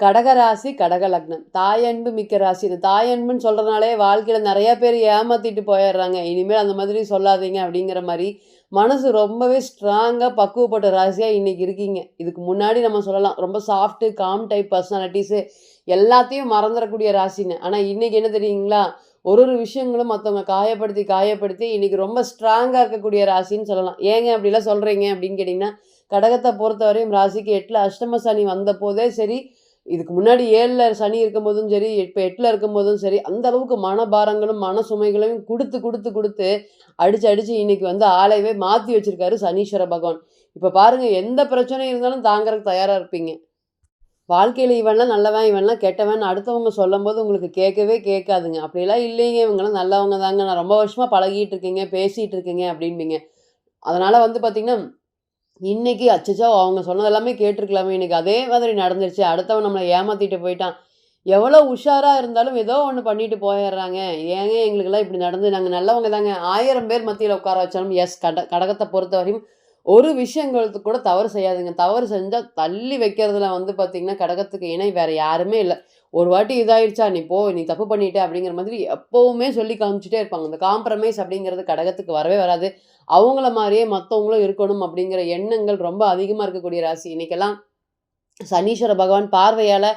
கடகராசி கடக லக்னம். தாயன்பு மிக்க ராசி. இது தாயன்புன்னு சொல்கிறதுனாலே வாழ்க்கையில் நிறையா பேர் ஏமாற்றிட்டு போயிடுறாங்க. இனிமேல் அந்த மாதிரி சொல்லாதீங்க அப்படிங்கிற மாதிரி மனசு ரொம்பவே ஸ்ட்ராங்காக பக்குவப்பட்ட ராசியாக இன்றைக்கி இருக்கீங்க. இதுக்கு முன்னாடி நம்ம சொல்லலாம். ரொம்ப சாஃப்ட்டு காம் டைப் பர்சனாலிட்டிஸு எல்லாத்தையும் மறந்துடக்கூடிய ராசின்னு ஆனால் இன்றைக்கி என்ன தெரியுங்களா? ஒரு ஒரு விஷயங்களும் மற்றவங்க காயப்படுத்தி காயப்படுத்தி இன்றைக்கி ரொம்ப ஸ்ட்ராங்காக இருக்கக்கூடிய ராசின்னு சொல்லலாம். ஏங்க அப்படிலாம் சொல்கிறீங்க அப்படின்னு கேட்டிங்கன்னா கடகத்தை பொறுத்தவரையும் ராசிக்கு எட்டில் அஷ்டம சனி வந்த போதே சரி இதுக்கு முன்னாடி ஏழில் சனி இருக்கும்போதும் சரி இப்போ எட்டில் இருக்கும்போதும் சரி அந்த அளவுக்கு மனபாரங்களும் மன சுமைகளையும் கொடுத்து கொடுத்து கொடுத்து அடித்து அடித்து இன்னைக்கு வந்து ஆளையவே மாற்றி வச்சிருக்காரு சனீஸ்வர பகவான். இப்போ பாருங்கள் எந்த பிரச்சனை இருந்தாலும் தாங்கிறதுக்கு தயாராக இருப்பீங்க. வாழ்க்கையில் இவன்லாம் நல்லவன் இவன்லாம் கெட்டவன் அடுத்தவங்க சொல்லும் போது உங்களுக்கு கேட்கவே கேட்காதுங்க. அப்படிலாம் இல்லைங்க இவங்களாம் நல்லவங்க தாங்க. நான் ரொம்ப வருஷமாக பழகிட்டு இருக்கீங்க பேசிகிட்டு இருக்கீங்க அப்படின்பீங்க அதனால் வந்து பார்த்திங்கன்னா இன்னைக்கு அச்சச்சோ அவங்க சொன்னது எல்லாமே கேட்டிருக்கலாமே. இன்னைக்கு அதே மாதிரி நடந்துருச்சு. அடுத்தவன் நம்மளை ஏமாத்திட்டு போயிட்டான். எவ்வளோ உஷாராக இருந்தாலும் ஏதோ ஒன்று பண்ணிட்டு போயிடுறாங்க. ஏங்க எங்களுக்கெல்லாம் இப்படி நடந்து நாங்கள் நல்லவங்க தாங்க. ஆயிரம் பேர் மத்தியில் உட்கார வச்சாலும் எஸ் கட கடகத்தை பொறுத்த வரையும் ஒரு விஷயங்களுக்கு கூட தவறு செய்யாதுங்க. தவறு செஞ்சால் தள்ளி வைக்கிறதுல வந்து பார்த்திங்கன்னா கடகத்துக்கு இணை வேறு யாருமே இல்லை. ஒரு வாட்டி இதாயிடுச்சா நீ போ நீ தப்பு பண்ணிட்ட அப்படிங்கிற மாதிரி எப்போவுமே சொல்லி காமிச்சிட்டே இருப்பாங்க. இந்த காம்ப்ரமைஸ் அப்படிங்கிறது கடகத்துக்கு வரவே வராது. அவங்கள மாதிரியே மற்றவங்களும் இருக்கணும் அப்படிங்கிற எண்ணங்கள் ரொம்ப அதிகமாக இருக்கக்கூடிய ராசி. இன்னைக்கெல்லாம் சனீஸ்வர பகவான் பார்வையால்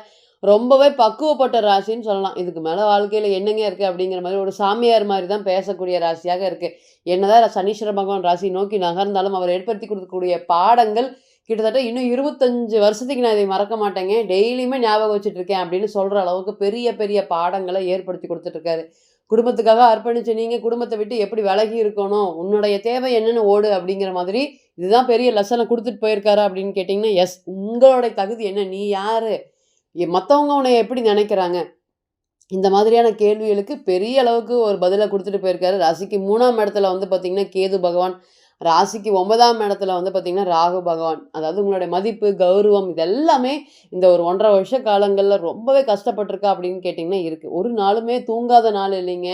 ரொம்பவே பக்குவப்பட்ட ராசின்னு சொல்லலாம். இதுக்கு மேலே வாழ்க்கையில் என்னங்க இருக்குது அப்படிங்கிற மாதிரி ஒரு சாமியார் மாதிரி தான் பேசக்கூடிய ராசியாக இருக்குது என்னதான் சனீஸ்வர பகவான் ராசி நோக்கி நகர்ந்தாலும் அவர் ஏற்படுத்தி கொடுக்கக்கூடிய பாடங்கள் கிட்டத்தட்ட இன்னும் இருபத்தஞ்சு வருஷத்துக்கு நான் இதை மறக்க மாட்டேங்க. டெய்லியுமே ஞாபகம் வச்சுட்டு இருக்கேன் அப்படின்னு சொல்கிற அளவுக்கு பெரிய பெரிய பாடங்களை ஏற்படுத்தி கொடுத்துட்ருக்காரு குடும்பத்துக்காக அர்ப்பணிச்சு நீங்கள் குடும்பத்தை விட்டு எப்படி விலகி இருக்கணும் உன்னுடைய தேவை என்னென்னு ஓடு அப்படிங்கிற மாதிரி இதுதான் பெரிய லெசனை கொடுத்துட்டு போயிருக்காரு அப்படின்னு கேட்டிங்கன்னா எஸ் உங்களுடைய தகுதி என்ன? நீ யார்? மற்றவங்க உன்னை எப்படி நினைக்கிறாங்க? இந்த மாதிரியான கேள்விகளுக்கு பெரிய அளவுக்கு ஒரு பதிலை கொடுத்துட்டு போயிருக்காரு. ராசிக்கு மூணாம் இடத்துல வந்து பார்த்திங்கன்னா கேது பகவான். ராசிக்கு ஒன்பதாம் இடத்துல வந்து பார்த்திங்கன்னா ராகு பகவான். அதாவது உங்களுடைய மதிப்பு கௌரவம் இதெல்லாமே இந்த ஒரு ஒன்றரை வருஷ காலங்களில் ரொம்பவே கஷ்டப்பட்டிருக்கா அப்படின்னு கேட்டிங்கன்னா இருக்குது ஒரு நாளுமே தூங்காத நாள் இல்லைங்க.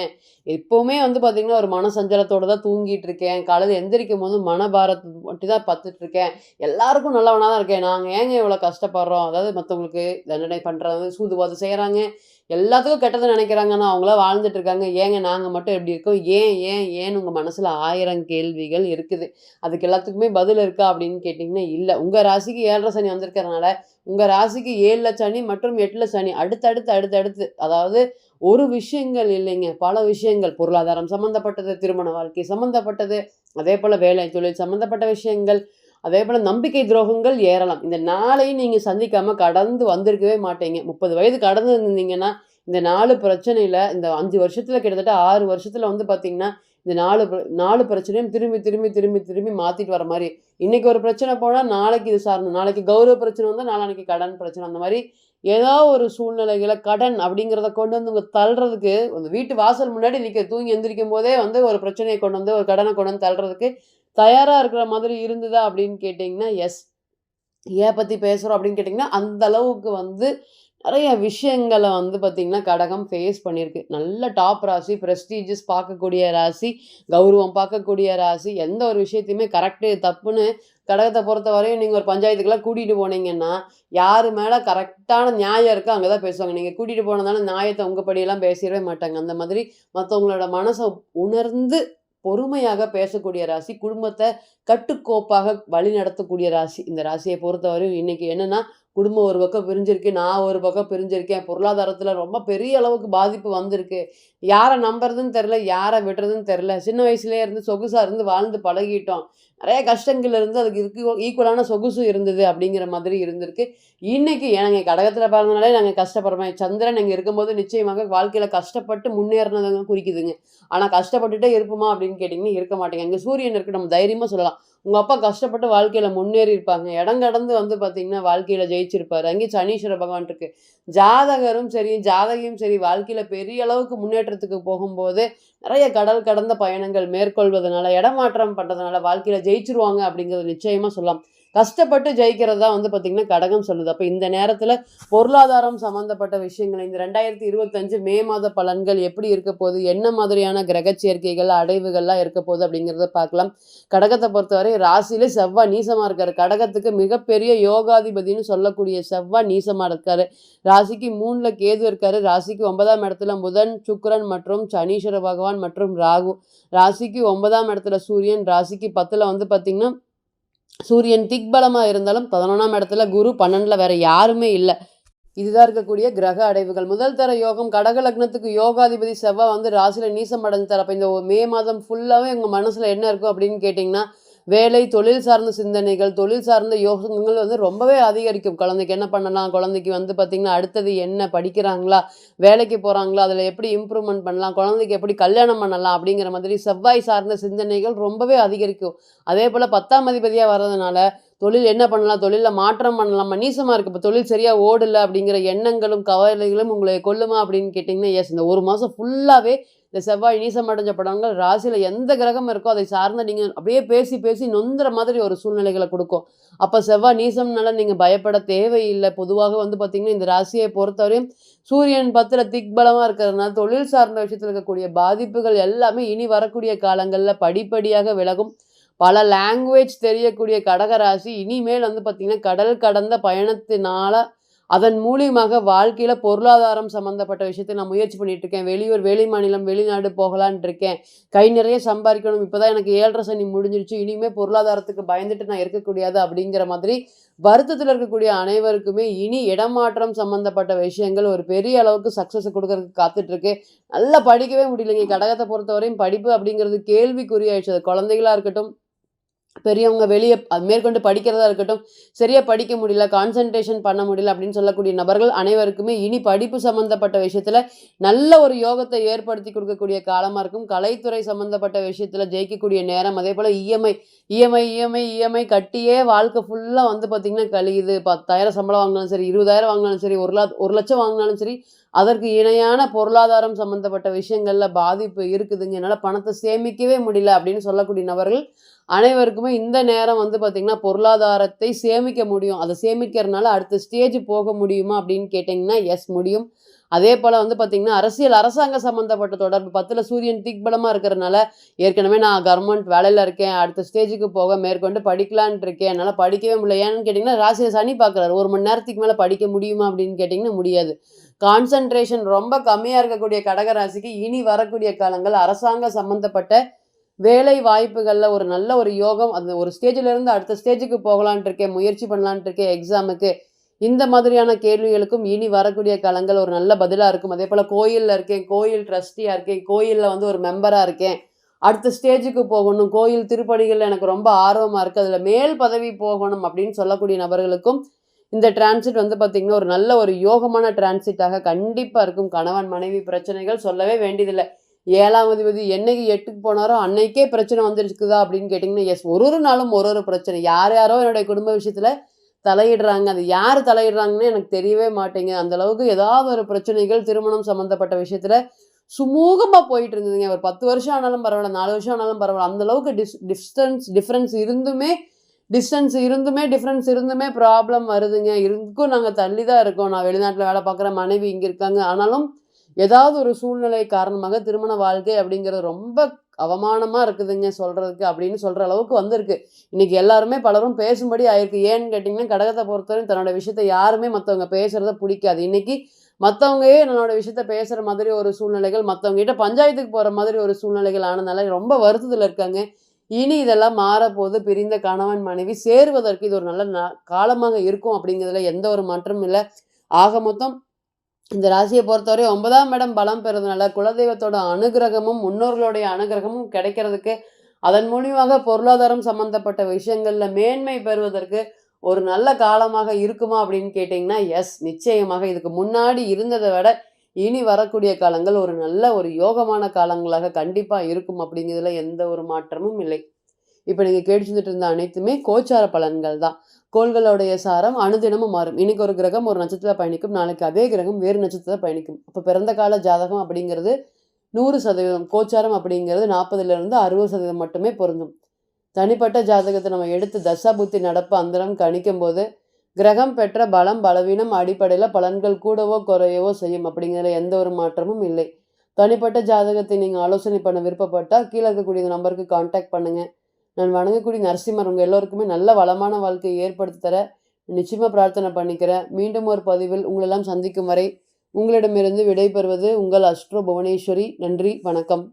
எப்போவுமே வந்து பார்த்திங்கன்னா ஒரு மன சஞ்சலத்தோடு தான் தூங்கிட்டு இருக்கேன். காலையில் எந்திரிக்கும் போது மனபாரத்தை மட்டும் தான் பார்த்துட்ருக்கேன் எல்லாருக்கும் நல்லவனாக தான் இருக்கேன். நாங்கள் ஏங்க இவ்வளோ கஷ்டப்படுறோம்? அதாவது மற்றவங்களுக்கு தண்டனை பண்ணுறது சூதுவாது செய்கிறாங்க எல்லாத்துக்கும் கெட்டது நினைக்கிறாங்கன்னா அவங்களாம் வாழ்ந்துட்டு இருக்காங்க. ஏங்க நாங்கள் மட்டும் எப்படி இருக்கோம்? ஏன் ஏன் ஏன் உங்கள் மனசில் ஆயிரம் கேள்விகள் இருக்குது? அதுக்கு எல்லாத்துக்குமே பதில் இருக்கா அப்படின்னு கேட்டிங்கன்னா இல்லை. உங்கள் ராசிக்கு ஏழரை சனி வந்திருக்கிறதுனால உங்கள் ராசிக்கு ஏழில் சனி மற்றும் எட்டில் சனி அடுத்தடுத்து அடுத்தடுத்து அதாவது ஒரு விஷயங்கள் இல்லைங்க. பல விஷயங்கள். பொருளாதாரம் சம்மந்தப்பட்டது திருமண வாழ்க்கை சம்மந்தப்பட்டது அதே போல் வேலை தொழில் சம்மந்தப்பட்ட விஷயங்கள் அதே போல் நம்பிக்கை துரோகங்கள் ஏறலாம். இந்த நாளையும் நீங்கள் சந்திக்காமல் கடந்து வந்திருக்கவே மாட்டீங்க. முப்பது வயது கடந்து இருந்தீங்கன்னா இந்த நாலு பிரச்சனையில் இந்த அஞ்சு வருஷத்தில் கிட்டத்தட்ட ஆறு வருஷத்தில் வந்து பார்த்திங்கன்னா இந்த நாலு பிர- நாலு பிரச்சனையும் திரும்பி திரும்பி திரும்பி திரும்பி மாற்றிட்டு வர மாதிரி. இன்றைக்கி ஒரு பிரச்சனை போனால் நாளைக்கு இது சார்ந்த நாளைக்கு கௌரவ பிரச்சனை வந்தால் நாளைக்கு கடன் பிரச்சனை. அந்த மாதிரி ஏதோ ஒரு சூழ்நிலைகளை கடன் அப்படிங்கிறத கொண்டு வந்து உங்கள் தள்ளுறதுக்கு அந்த வீட்டு வாசல் முன்னாடி நிற்க தூங்கி எந்திரிக்கும் போதே வந்து ஒரு பிரச்சனையை கொண்டு வந்து ஒரு கடனை கொண்டு வந்து தள்ளுறதுக்கு தயாராக இருக்கிற மாதிரி இருந்ததா அப்படின்னு கேட்டிங்கன்னா எஸ் ஏன் பற்றி பேசுகிறோம் அப்படின்னு கேட்டிங்கன்னா அந்த அளவுக்கு வந்து நிறைய விஷயங்களை வந்து பார்த்திங்கன்னா கடகம் ஃபேஸ் பண்ணியிருக்கு. நல்ல டாப் ராசி ப்ரெஸ்டீஜஸ் பார்க்கக்கூடிய ராசி கௌரவம் பார்க்கக்கூடிய ராசி எந்த ஒரு விஷயத்தையுமே கரெக்டு தப்புன்னு கடகத்தை பொறுத்த வரையும் நீங்கள் ஒரு பஞ்சாயத்துக்கெல்லாம் கூட்டிகிட்டு போனீங்கன்னா யார் மேலே கரெக்டான நியாயம் இருக்கோ அங்கே தான் பேசுவாங்க. நீங்கள் கூட்டிகிட்டு போனதால நியாயத்தை உங்கள் படியெல்லாம் பேசிடவே மாட்டாங்க. அந்த மாதிரி மற்றவங்களோட மனசை உணர்ந்து பொறுமையாக பேசக்கூடிய ராசி குடும்பத்தை கட்டுக்கோப்பாக வழி நடத்தக்கூடிய ராசி இந்த ராசியை பொறுத்தவரையும் இன்னைக்கு என்னன்னா குடும்பம் ஒரு பக்கம் பிரிஞ்சிருக்கு நான் ஒரு பக்கம் பிரிஞ்சிருக்கேன். பொருளாதாரத்தில் ரொம்ப பெரிய அளவுக்கு பாதிப்பு வந்திருக்கு. யாரை நம்புறதுன்னு தெரில யாரை விடுறதுன்னு தெரில சின்ன வயசுலேயே இருந்து சொகுசாக இருந்து வாழ்ந்து பழகிட்டோம். நிறைய கஷ்டங்கள் இருந்து அதுக்கு இதுக்கு ஈக்குவலான சொகுசு இருந்தது அப்படிங்கிற மாதிரி இருந்திருக்கு. இன்றைக்கி எனக்கு கடகத்தில் பிறந்தனாலே நாங்கள் கஷ்டப்படுறோம். சந்திரன் இங்கே இருக்கும்போது நிச்சயமாக வாழ்க்கையில் கஷ்டப்பட்டு முன்னேறினதுங்க குறிக்குதுங்க. ஆனால் கஷ்டப்பட்டுட்டே இருப்போமா அப்படின்னு கேட்டிங்கன்னா இருக்க மாட்டேங்க. இங்கே சூரியன் இருக்கு நம்ம தைரியமாக சொல்லலாம். உங்கள் அப்பா கஷ்டப்பட்டு வாழ்க்கையில் முன்னேறி இருப்பாங்க. இடம் கடந்து வந்து பார்த்தீங்கன்னா வாழ்க்கையில் ஜெயிச்சிருப்பார். அங்கேயும் சனீஸ்வர பகவான் இருக்கு. ஜாதகரும் சரி ஜாதகியும் சரி வாழ்க்கையில் பெரிய அளவுக்கு முன்னேற்றத்துக்கு போகும்போது நிறைய கடல் கடந்த பயணங்கள் மேற்கொள்வதனால இடமாற்றம் பண்ணுறதுனால வாழ்க்கையில் ஜெயிச்சிருவாங்க அப்படிங்கிறது நிச்சயமாக சொல்லலாம். கஷ்டப்பட்டு ஜெயிக்கிறது தான் வந்து பார்த்திங்கன்னா கடகம் சொல்லுது. அப்போ இந்த நேரத்தில் பொருளாதாரம் சம்மந்தப்பட்ட விஷயங்கள் இந்த ரெண்டாயிரத்தி இருபத்தஞ்சு மே மாத பலன்கள் எப்படி இருக்க போகுது? என்ன மாதிரியான கிரக சேர்க்கைகள் அடைவுகள்லாம் இருக்க போகுது அப்படிங்கிறத பார்க்கலாம். கடகத்தை பொறுத்தவரை ராசியிலே செவ்வாய் நீசமாக இருக்கார். கடகத்துக்கு மிகப்பெரிய யோகாதிபதினு சொல்லக்கூடிய செவ்வாய் நீசமாக இருக்கார். ராசிக்கு மூணில் கேது இருக்கார். ராசிக்கு ஒன்பதாம் இடத்துல புதன் சுக்கரன் மற்றும் சனீஸ்வர பகவான் மற்றும் ராகு. ராசிக்கு ஒன்பதாம் இடத்துல சூரியன். ராசிக்கு பத்தில் வந்து பார்த்திங்கன்னா சூரியன் திக்பலமாக இருந்தாலும் பதினொன்றாம் இடத்துல குரு பன்னெண்டில் வேறு யாருமே இல்லை. இதுதான் இருக்கக்கூடிய கிரக அடைவுகள். முதல் தர யோகம் கடக லக்னத்துக்கு யோகாதிபதி செவ்வாய் வந்து ராசியில் நீசம் அடைஞ்சு தர அப்போ இந்த மே மாதம் ஃபுல்லாகவே உங்கள் மனசில் என்ன இருக்கும் அப்படின்னு கேட்டிங்கன்னா வேலை தொழில் சார்ந்த சிந்தனைகள் தொழில் சார்ந்த யோகங்கள் வந்து ரொம்பவே அதிகரிக்கும். குழந்தைக்கு என்ன பண்ணலாம்? குழந்தைக்கு வந்து பார்த்திங்கன்னா அடுத்தது என்ன படிக்கிறாங்களா? வேலைக்கு போகிறாங்களா அதில் எப்படி இம்ப்ரூவ்மெண்ட் பண்ணலாம்? குழந்தைக்கு எப்படி கல்யாணம் பண்ணலாம்? அப்படிங்கிற மாதிரி செவ்வாய் சார்ந்த சிந்தனைகள் ரொம்பவே அதிகரிக்கும். அதே போல் பத்தாம் அதிபதியாக வர்றதுனால தொழில் என்ன பண்ணலாம்? தொழிலில் மாற்றம் பண்ணலாம்? நீசமாக இருக்குது இப்போ தொழில் சரியாக ஓடலை அப்படிங்கிற எண்ணங்களும் கவலைகளும் உங்களை கொல்லுமா அப்படின்னு கேட்டிங்கன்னா எஸ் இந்த ஒரு மாதம் ஃபுல்லாகவே இந்த செவ்வாய் நீசம் அடைஞ்ச படங்கள் ராசியில் எந்த கிரகம் இருக்கோ அதை சார்ந்த நீங்கள் அப்படியே பேசி பேசி நொந்துற மாதிரி ஒரு சூழ்நிலைகளை கொடுக்கும். அப்போ செவ்வாய் நீசம்னால நீங்கள் பயப்பட தேவையில்லை. பொதுவாக வந்து பார்த்திங்கன்னா இந்த ராசியை பொறுத்தவரையும் சூரியன் பத்தில் திக்பலமாக இருக்கிறதுனால தொழில் சார்ந்த விஷயத்தில் இருக்கக்கூடிய பாதிப்புகள் எல்லாமே இனி வரக்கூடிய காலங்களில் படிப்படியாக விலகும். பல லாங்குவேஜ் தெரியக்கூடிய கடகராசி இனிமேல் வந்து பார்த்திங்கன்னா கடல் கடந்த பயணத்தினால அதன் மூலியமாக வாழ்க்கையில் பொருளாதாரம் சம்மந்தப்பட்ட விஷயத்தை நான் முயற்சி பண்ணிட்டு இருக்கேன் வெளியூர் வெளி மாநிலம் வெளிநாடு போகலான் இருக்கேன் கை நிறைய சம்பாதிக்கணும். இப்போ தான் எனக்கு ஏழரை சனி முடிஞ்சிருச்சு. இனிமேல் பொருளாதாரத்துக்கு பயந்துட்டு நான் இருக்கக்கூடியது அப்படிங்கிற மாதிரி வருத்தத்தில் இருக்கக்கூடிய அனைவருக்குமே இனி இடமாற்றம் சம்மந்தப்பட்ட விஷயங்கள் ஒரு பெரிய அளவுக்கு சக்ஸஸ் கொடுக்கறதுக்கு காத்துட்ருக்கு. நல்லா படிக்கவே முடியலைங்க. கடகத்தை பொறுத்தவரையும் படிப்பு அப்படிங்கிறது கேள்விக்குறியாயிடுச்சு. அது குழந்தைகளாக இருக்கட்டும் பெரியவங்க வெளியே மேற்கொண்டு படிக்கிறதா இருக்கட்டும் சரியாக படிக்க முடியல கான்சன்ட்ரேஷன் பண்ண முடியல அப்படின்னு சொல்லக்கூடிய நபர்கள் அனைவருக்குமே இனி படிப்பு சம்மந்தப்பட்ட விஷயத்தில் நல்ல ஒரு யோகத்தை ஏற்படுத்தி கொடுக்கக்கூடிய காலமாக இருக்கும். கலைத்துறை சம்மந்தப்பட்ட விஷயத்தில் ஜெயிக்கக்கூடிய நேரம் அதே போல் இஎம்ஐ இஎம்ஐ இஎம்ஐ இஎம்ஐ கட்டியே வாழ்க்கை ஃபுல்லாக வந்து பார்த்திங்கன்னா கழியுது. பத்தாயிரம் சம்பளம் வாங்கினாலும் சரி இருபதாயிரம் வாங்கினாலும் சரி ஒரு லா ஒரு லட்சம் வாங்கினாலும் சரி அதற்கு இணையான பொருளாதாரம் சம்மந்தப்பட்ட விஷயங்களில் பாதிப்பு இருக்குதுங்க. என்னால் பணத்தை சேமிக்கவே முடியல அப்படின்னு சொல்லக்கூடிய நபர்கள் அனைவருக்குமே இந்த நேரம் வந்து பார்த்திங்கன்னா பொருளாதாரத்தை சேமிக்க முடியும். அதை சேமிக்கிறதுனால அடுத்த ஸ்டேஜ் போக முடியுமா அப்படின்னு கேட்டிங்கன்னா எஸ் முடியும். அதே போல் வந்து பார்த்திங்கன்னா அரசியல் அரசாங்க சம்மந்தப்பட்ட தொடர்பு. பத்தில் சூரியன் திக்பலமாக இருக்கிறதுனால ஏற்கனவே நான் கவர்மெண்ட் வேலையில் இருக்கேன். அடுத்த ஸ்டேஜுக்கு போக மேற்கொண்டு படிக்கலான் இருக்கேன். என்னால் படிக்கவே முடியல. ஏன்னு கேட்டிங்கன்னா ராசியை சனி பார்க்குறாரு ஒரு மணி நேரத்துக்கு மேலே படிக்க முடியுமா அப்படின்னு கேட்டிங்கன்னா முடியாது. கான்சன்ட்ரேஷன் ரொம்ப கம்மியாக இருக்கக்கூடிய கடகராசிக்கு இனி வரக்கூடிய காலங்கள் அரசாங்க சம்மந்தப்பட்ட வேலை வாய்ப்புகளில் ஒரு நல்ல ஒரு யோகம் அந்த ஒரு ஸ்டேஜில் இருந்து அடுத்த ஸ்டேஜுக்கு போகலான்ட்டு இருக்கேன் முயற்சி பண்ணலான்ட்டு இருக்கேன் எக்ஸாமுக்கு இந்த மாதிரியான கேள்விகளுக்கும் இனி வரக்கூடிய காலங்கள் ஒரு நல்ல பதிலாக இருக்கும். அதே போல் கோயிலில் இருக்கேன் கோயில் ட்ரஸ்டியாக இருக்கேன் கோயிலில் வந்து ஒரு மெம்பராக இருக்கேன். அடுத்த ஸ்டேஜுக்கு போகணும். கோயில் திருப்பணிகள் எனக்கு ரொம்ப ஆர்வமாக இருக்குது அதில் மேல் பதவி போகணும் அப்படின்னு சொல்லக்கூடிய நபர்களுக்கும் இந்த டிரான்சிட் வந்து பார்த்திங்கன்னா ஒரு நல்ல ஒரு யோகமான டிரான்சிட்டாக கண்டிப்பாக இருக்கும். கணவன் மனைவி பிரச்சனைகள் சொல்லவே வேண்டியதில்லை. ஏழாம் அதிபதி என்னைக்கு எட்டுக்கு போனாரோ அன்னைக்கே பிரச்சனை வந்துருக்குதா அப்படின்னு கேட்டிங்கன்னா எஸ் ஒரு ஒரு நாளும் ஒரு ஒரு பிரச்சனை. யார் யாரோ என்னுடைய குடும்ப விஷயத்தில் தலையிடுறாங்க. அது யார் தலையிடுறாங்கன்னு எனக்கு தெரியவே மாட்டேங்குது. அந்தளவுக்கு ஏதாவது ஒரு பிரச்சனைகள் திருமணம் சம்மந்தப்பட்ட விஷயத்தில் சுமூகமாக போயிட்டு இருந்ததுங்க. ஒரு பத்து வருஷம் ஆனாலும் பரவாயில்ல நாலு வருஷம் ஆனாலும் பரவாயில்ல. அந்த அளவுக்கு டிஸ் டிஸ்டன்ஸ் டிஃப்ரென்ஸ் இருந்துமே டிஸ்டன்ஸ் இருந்துமே டிஃப்ரென்ஸ் இருந்துமே ப்ராப்ளம் வருதுங்க. இருக்கும் நாங்கள் தள்ளி தான் இருக்கோம். நான் வெளிநாட்டில் வேலை பார்க்குற மனைவி இங்கே இருக்காங்க. ஆனாலும் ஏதாவது ஒரு சூழ்நிலை காரணமாக திருமண வாழ்க்கை அப்படிங்கிறது ரொம்ப அவமானமாக இருக்குதுங்க சொல்கிறதுக்கு அப்படின்னு சொல்கிற அளவுக்கு வந்திருக்கு. இன்றைக்கி எல்லாருமே பலரும் பேசும்படி ஆயிருக்கு. ஏன்னு கேட்டிங்கன்னா கடகத்தை பொறுத்தவரையும் தன்னோட விஷயத்தை யாருமே மற்றவங்க பேசுகிறத பிடிக்காது. இன்றைக்கி மற்றவங்கயே என்னோடய விஷயத்த பேசுகிற மாதிரி ஒரு சூழ்நிலைகள் மற்றவங்ககிட்ட பஞ்சாயத்துக்கு போகிற மாதிரி ஒரு சூழ்நிலைகள் ஆனதுனால ரொம்ப வருத்தத்தில் இருக்காங்க. இனி இதெல்லாம் மாறப்போது பிரிந்த கணவன் மனைவி சேருவதற்கு இது ஒரு நல்ல காலமாக இருக்கும் அப்படிங்கிறதுல எந்த ஒரு மாற்றமும் இல்லை. ஆக மொத்தம் இந்த ராசியை பொறுத்தவரை ஒன்பதாம் இடம் பலம் பெறுறதுனால குலதெய்வத்தோட அனுகிரகமும் முன்னோர்களுடைய அனுகிரகமும் கிடைக்கிறதுக்கு அதன் மூலியமாக பொருளாதாரம் சம்பந்தப்பட்ட விஷயங்களில் மேன்மை பெறுவதற்கு ஒரு நல்ல காலமாக இருக்குமா அப்படின்னு கேட்டிங்கன்னா எஸ் நிச்சயமாக. இதுக்கு முன்னாடி இருந்ததை விட இனி வரக்கூடிய காலங்கள் ஒரு நல்ல ஒரு யோகமான காலங்களாக கண்டிப்பாக இருக்கும் அப்படிங்கிறதுல எந்த ஒரு மாற்றமும் இல்லை. இப்போ நீங்கள் கேட்டுச்சுட்டு இருந்த அனைத்துமே கோச்சார பலன்கள் தான். கோள்களுடைய சாரம் அனுதினமும் மாறும். இன்னைக்கு ஒரு கிரகம் ஒரு நட்சத்திரத்தில் பயணிக்கும் நாளைக்கு அதே கிரகம் வேறு நட்சத்திரத்தில் பயணிக்கும். அப்போ பிறந்த கால ஜாதகம் அப்படிங்கிறது 100% கோச்சாரம் அப்படிங்கிறது 40லிருந்து 60% மட்டுமே பொருந்தும். தனிப்பட்ட ஜாதகத்தை நம்ம எடுத்து தசா புத்தி நடப்பு அந்தரம் கணிக்கும்போது, கிரகம் பெற்ற பலம், பலவீனம் அடிப்படையில் பலன்கள் கூடவோ, குறையவோ செய்யும் அப்படிங்கிற எந்த ஒரு மாற்றமும் இல்லை. தனிப்பட்ட ஜாதகத்தை நீங்கள் ஆலோசனை பண்ண விருப்பப்பட்டால் கீழே இருக்கக்கூடிய இந்த நம்பருக்கு காண்டாக்ட் பண்ணுங்கள் நான் வணங்கக்கூடிய நரசிம்மர் உங்கள் எல்லோருக்குமே நல்ல வளமான வாழ்க்கையை ஏற்படுத்தி தர நிச்சயமாக பிரார்த்தனை பண்ணிக்கிறேன். மீண்டும் ஒரு பதிவில் உங்களெல்லாம் சந்திக்கும் வரை, உங்களிடமிருந்து விடைபெறுவது உங்கள் அஸ்ட்ரோ புவனேஸ்வரி. நன்றி, வணக்கம்.